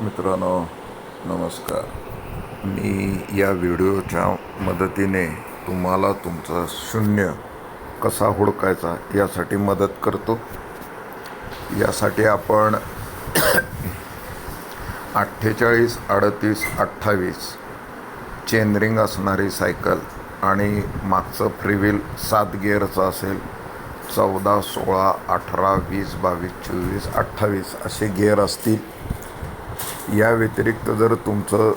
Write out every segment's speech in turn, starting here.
मित्रांनो नमस्कार. मी या व्हिडिओच्या मदतीने तुम्हाला तुमचा शून्य कसा हुडकायचा यासाठी मदत करतो. यासाठी आपण अठ्ठेचाळीस अडतीस अठ्ठावीस चेनरिंग असणारी सायकल आणि मागचं फ्रीव्हील सात गिअरचं असेल चौदा सोळा अठरा वीस बावीस चोवीस अठ्ठावीस असे गिअर असतील. या व्यतिरिक्त जर तुमचं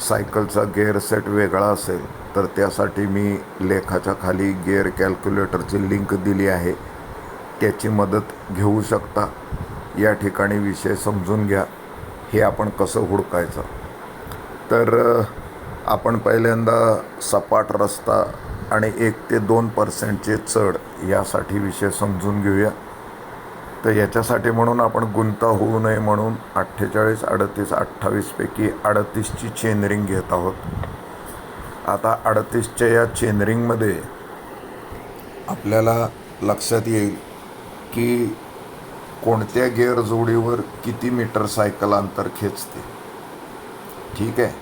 सायकलचा गेअर सेट वेगळा असेल तर त्यासाठी मी लेखाच्या खाली गेअर कॅल्क्युलेटरची लिंक दिली आहे. त्याची मदत घेऊ शकता. या ठिकाणी विषय समजून घ्या. हे आपण कसं हुडकायचं? तर आपण पहिल्यांदा सपाट रस्ता आणि एक ते दोन पर्सेंटचे चढ यासाठी विषय समजून घेऊया. तर याच्यासाठी म्हणून आपण गुंता होऊ नये म्हणून अठ्ठेचाळीस अडतीस अठ्ठावीसपैकी अडतीसची चेनरिंग घेत आहोत. आता अडतीसच्या या चेनरिंगमध्ये आपल्याला लक्षात येईल की कोणत्या गिअर जोडीवर किती मीटर सायकल अंतर खेचते. ठीक आहे?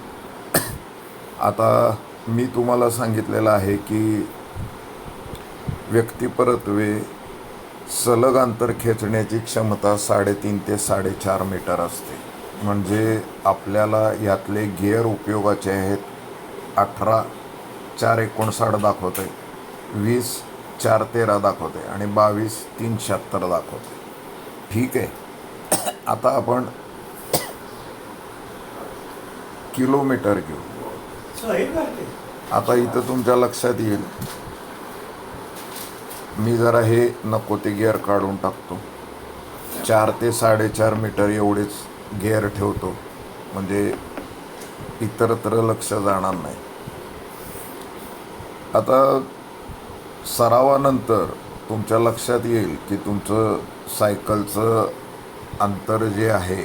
आता मी तुम्हाला सांगितलेलं आहे की व्यक्तिपरत्वे सलग अंतर खेचण्याची क्षमता साडेतीन ते साडेचार मीटर असते. म्हणजे आपल्याला यातले गिअर उपयोगाचे आहेत. अठरा चार एकोणसाठ दाखवते. वीस चार तेरा दाखवते. आणि बावीस तीन शहात्तर दाखवते. ठीक आहे. आता आपण किलोमीटर घेऊ. आता इथं तुमच्या लक्षात येईल. मी जरा हे नको ते गिअर काढून टाकतो. चार ते साडेचार मीटर एवढेच गिअर ठेवतो. म्हणजे इतरत्र लक्ष जाणार नाही. आता सरावानंतर तुमच्या लक्षात येईल की तुमचं सायकलचं अंतर जे आहे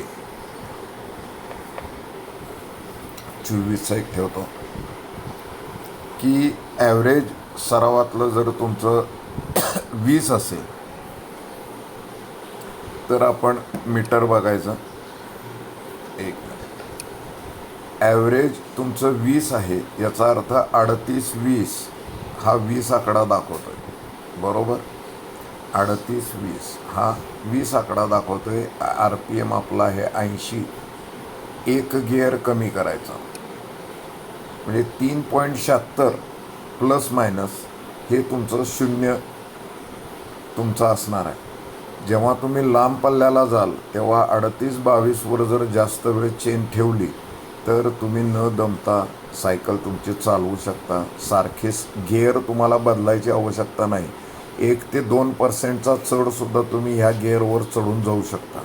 चोवीस एक ठेवतो. की ॲव्हरेज सरावातलं जर तुमचं वीस असेल तर आपण मीटर बघायचं. एक ॲव्हरेज तुमचं वीस आहे याचा अर्थ अडतीस वीस हा वीस आकडा दाखवतो आहे बरोबर? अडतीस वीस हा वीस आकडा दाखवतो आहे आर पी एम आपला आहे ऐंशी. एक गिअर कमी करायचा. म्हणजे तीन पॉईंट शहात्तर प्लस मायनस हे तुमचं शून्य तुमचा असणार आहे. जेव्हा तुम्ही लांब पल्ल्याला जाल तेव्हा अडतीस बावीसवर जर जास्त वेळ चेन ठेवली तर तुम्ही न दमता सायकल तुमची चालवू शकता. सारखेच गिअर तुम्हाला बदलायची आवश्यकता नाही. एक ते दोन पर्सेंटचा चढसुद्धा तुम्ही ह्या गिअरवर चढून जाऊ शकता.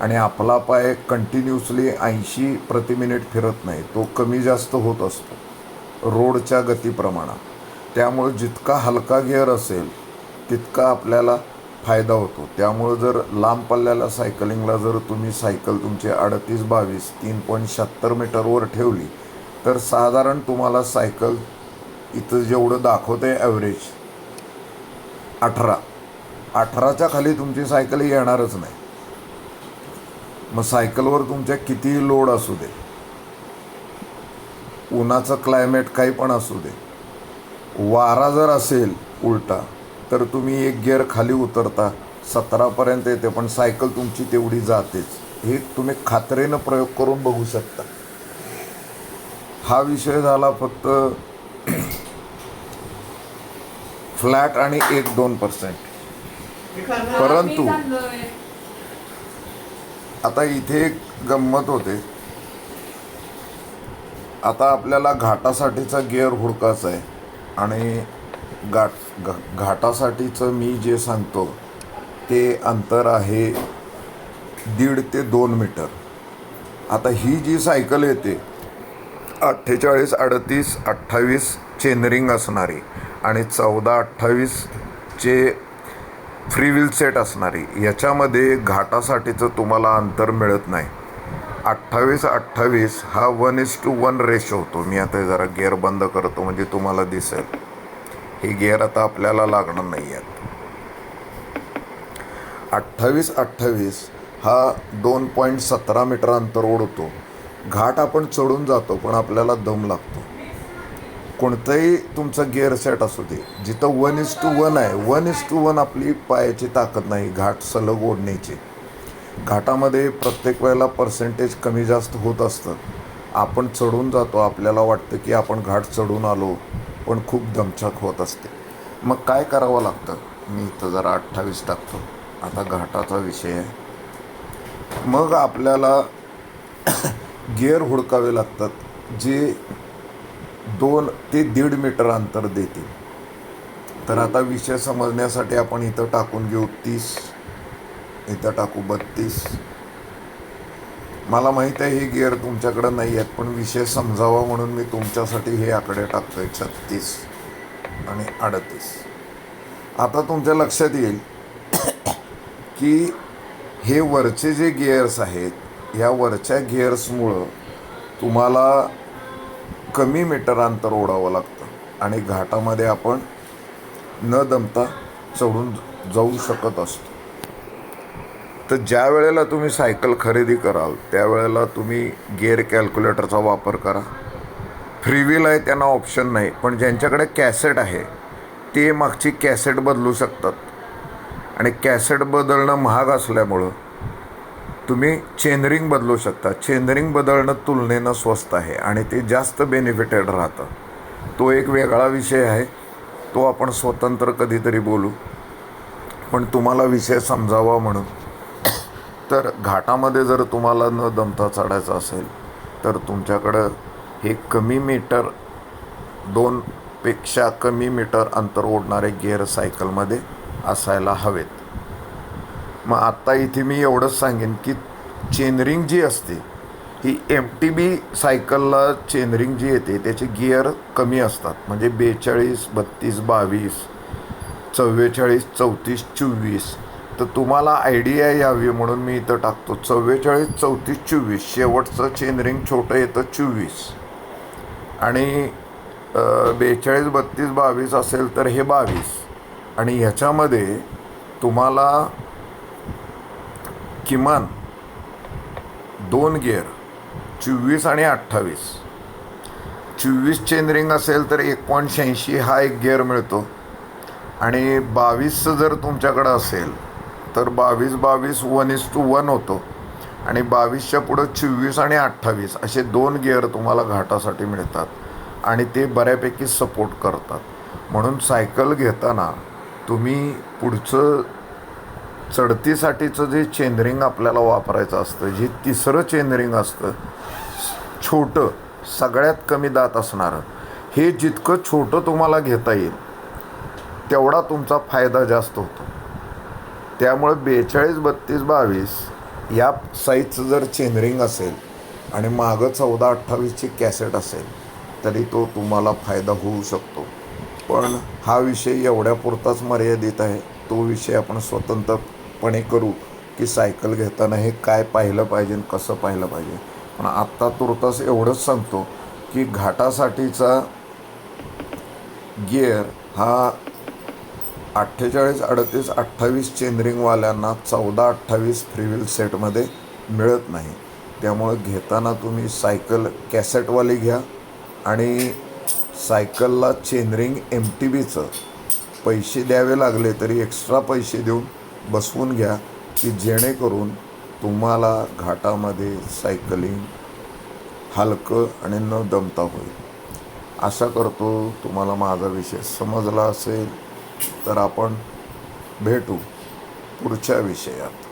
आणि आपला पाय कंटिन्युअसली ऐंशी प्रति मिनिट फिरत नाही तो कमी जास्त होत असतो. रोडच्या गतीप्रमाणात त्यामुळे जितका हलका गिअर असेल तितका आपल्याला फायदा होतो. त्यामुळं जर लांब पल्ल्याला सायकलिंगला जर तुम्ही सायकल तुमची अडतीस बावीस तीन पॉईंट शहात्तर मीटरवर ठेवली तर साधारण तुम्हाला सायकल इथं जेवढं दाखवतं आहे ॲव्हरेज अठरा. अठराच्या खाली तुमची सायकल येणारच नाही. मग सायकलवर तुमच्या कितीही लोड असू दे. उन्हाचं क्लायमेट काही पण असू दे. वारा जर असेल उलटा तर तुम्ही एक गिअर खाली उतरता सतरापर्यंत येते पण सायकल तुमची तेवढी जातेच. हे तुम्ही खात्रीनं प्रयोग करून बघू शकता. हा विषय झाला फक्त फ्लॅट आणि एक दोन पर्सेंट परंतु आता इथे एक गंमत होते. आता आपल्याला घाटासाठीचा गिअर हुडकाचा आहे आणि गाठ घाटासाठीचं मी जे सांगतो ते अंतर आहे दीड ते दोन मीटर. आता ही जी सायकल येते अठ्ठेचाळीस अडतीस अठ्ठावीस चेनरिंग असणारी आणि चौदा अठ्ठावीसचे फ्री व्हील सेट असणारी याच्यामध्ये घाटासाठीचं तुम्हाला अंतर मिळत नाही. अठ्ठावीस अठ्ठावीस हा one is to one ratio होतो. मी आता जरा गिअर बंद करतो म्हणजे तुम्हाला दिसेल. हे गिअर आता आपल्याला लागणार नाही आहेत. अठ्ठावीस अठ्ठावीस हा दोन पॉईंट सतरा मीटर अंतर ओढतो. घाट आपण चढून जातो पण आपल्याला दम लागतो. कोणतंही तुमचं गिअर सेट असू दे जिथं वन इज टू वन आहे वन इज टू वन आपली पायाची ताकद नाही घाट सलग ओढण्याची. घाटामध्ये प्रत्येक वेळेला पर्सेंटेज कमी जास्त होत असतं. आपण चढून जातो आपल्याला वाटतं की आपण घाट चढून आलो. पण खूप दमछाक होत असते. मग काय करावं लागतं? मी इथं जरा अठ्ठावीस टाकतो. आता घाटाचा विषय आहे. मग आपल्याला गिअर हुडकावे लागतात जे दोन ते दीड मीटर अंतर देतील. तर आता विषय समजण्यासाठी आपण इथं टाकून घेऊ तीस इथं टाकू बत्तीस. मला माहीत आहे हे गिअर तुमच्याकडं नाही आहेत पण विषय समजावा म्हणून मी तुमच्यासाठी हे आकडे टाकतो आहे छत्तीस आणि अडतीस. आता तुमच्या लक्षात येईल की हे वरचे जे गिअर्स आहेत ह्या वरच्या गिअर्समुळं तुम्हाला कमी मीटर अंतर ओढावं लागतं आणि घाटामध्ये आपण न दमता चढून जाऊ शकत असतो. तर ज्या वेळेला तुम्ही सायकल खरेदी कराल त्यावेळेला तुम्ही गेअर कॅल्क्युलेटरचा वापर करा. फ्रीव्हील आहे त्यांना ऑप्शन नाही. पण ज्यांच्याकडे कॅसेट आहे ते मागची कॅसेट बदलू शकतात. आणि कॅसेट बदलणं महाग असल्यामुळं तुम्ही चेनरिंग बदलू शकता. चेनरिंग बदलणं तुलनेनं स्वस्त आहे आणि ते जास्त बेनिफिटेड राहतं. तो एक वेगळा विषय आहे. तो आपण स्वतंत्र कधीतरी बोलू. पण तुम्हाला विषय समजावा म्हणून. तर घाटामध्ये जर तुम्हाला न दमता चढायचं असेल तर तुमच्याकडं हे कमी मीटर दोनपेक्षा कमी मीटर अंतर ओढणारे गिअर सायकलमध्ये असायला हवेत. मग आत्ता इथे मी एवढंच सांगेन की चेनरिंग जी असते ही एम टी बी सायकलला चेनरिंग जी येते त्याचे गिअर कमी असतात. म्हणजे बेचाळीस बत्तीस बावीस चव्वेचाळीस चौतीस चोवीस तर तुम्हाला आयडिया यावी म्हणून मी इथं टाकतो. चव्वेचाळीस चौतीस चोवीस. शेवटचं चेनरिंग छोटं येतं चोवीस. आणि बेचाळीस बत्तीस बावीस असेल तर हे बावीस. आणि ह्याच्यामध्ये तुम्हाला किमान दोन गिअर चोवीस आणि अठ्ठावीस. चोवीस चेनरिंग असेल तर एक शहाऐंशी हा एक गिअर मिळतो. आणि बावीसचं जर तुमच्याकडं असेल तर बावीस बावीस वन इज टू वन होतो. आणि बावीसच्या पुढं चोवीस आणि अठ्ठावीस असे दोन गिअर तुम्हाला घाटासाठी मिळतात. आणि ते बऱ्यापैकी सपोर्ट करतात. म्हणून सायकल घेताना तुम्ही पुढचं चढतीसाठीचं जे चेनरिंग आपल्याला वापरायचं असतं जे तिसरं चेनरिंग असतं छोटं सगळ्यात कमी दात असणारं हे जितकं छोटं तुम्हाला घेता येईल तेवढा तुमचा फायदा जास्त होतो. त्यामुळे बेचाळीस बत्तीस बावीस या साईजचं जर चेनरिंग असेल आणि मागं चौदा अठ्ठावीसची कॅसेट असेल तरी तो तुम्हाला फायदा होऊ शकतो. पण हा विषय एवढ्यापुरताच मर्यादित आहे. तो विषय आपण स्वतंत्रपणे करू की सायकल घेताना हे काय पाहिलं पाहिजे कसं पाहिलं पाहिजे. पण आत्ता तुर्तास एवढंच सांगतो की घाटासाठीचा गिअर हा अठ्ठेचाळीस अडतीस अठ्ठावीस चेंद्रिंगवाल्यांना चौदा अठ्ठावीस फ्रीव्हील सेटमध्ये मिळत नाही. त्यामुळं घेताना तुम्ही सायकल कॅसेटवाली घ्या आणि सायकलला चेनरिंग एम टी बीचं पैसे द्यावे लागले तरी एक्स्ट्रा पैसे देऊन बसवून घ्या की जेणेकरून तुम्हाला घाटामध्ये सायकलिंग हलकं आणि न दमता होईल. आशा करतो तुम्हाला माझा विषय समजला असेल. तर आपण भेटू पुढच्या विषयात.